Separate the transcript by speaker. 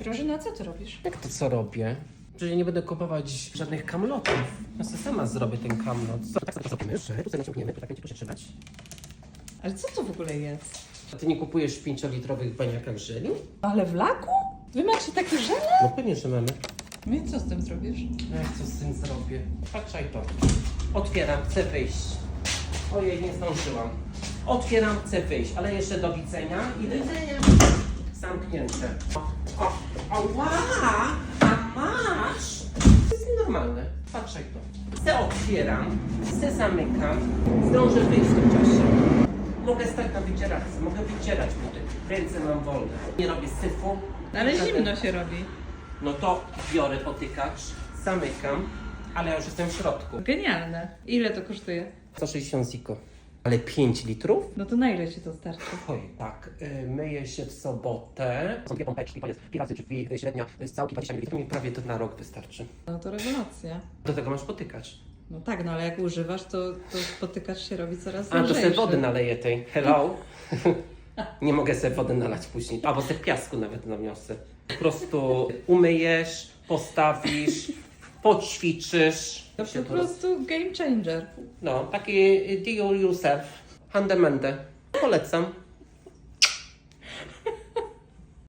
Speaker 1: Grażyna, co ty robisz?
Speaker 2: Jak to co robię? Ja nie będę kupować żadnych kamlotów. Ja sobie sama zrobię ten kamlot. Co, tak sobie zrobimy, że tutaj naciągniemy, to tak będzie potrzebać.
Speaker 1: Ale co to w ogóle jest?
Speaker 2: A ty nie kupujesz 5-litrowych baniakach żeli?
Speaker 1: Ale w laku? Wy macie takie żele?
Speaker 2: No pewnie, że mamy.
Speaker 1: No i co z tym zrobisz?
Speaker 2: Jak co z tym zrobię? Patrzaj to. Otwieram, chcę wyjść. Ojej, nie zdążyłam. Otwieram, chcę wyjść, ale jeszcze do widzenia i do widzenia. Zamknięte. O, o, ała! A masz! To jest nienormalne. Patrzaj to. Se otwieram, se zamykam, zdążę wyjść w tym czasie. Mogę stać na wycierarce, mogę wycierać buty. Ręce mam wolne. Nie robię syfu.
Speaker 1: Ale
Speaker 2: Żaden-
Speaker 1: zimno się robi.
Speaker 2: no to biorę potykacz, zamykam, ale ja już jestem w środku.
Speaker 1: Genialne. Ile to kosztuje?
Speaker 2: 160 ziko. Ale 5 litrów?
Speaker 1: No to na ile ci to starczy?
Speaker 2: Oj, tak, y, myję się w sobotę. Są dwie pompeczki, pi razy drzwi, y, średnia y, całki 20 ml. Mi prawie to na rok wystarczy.
Speaker 1: No to rewelacja.
Speaker 2: Do tego masz potykacz.
Speaker 1: No tak, no ale jak używasz, to, to potykacz się robi coraz
Speaker 2: A, to
Speaker 1: lżejszy.
Speaker 2: sobie wody naleję tej. Hello? Nie mogę sobie wody nalać później. Albo sobie piasku nawet naniosę. Po prostu umyjesz, postawisz, poćwiczysz.
Speaker 1: To
Speaker 2: Się
Speaker 1: po prostu game changer.
Speaker 2: No, taki do yourself. Handemendę. Polecam.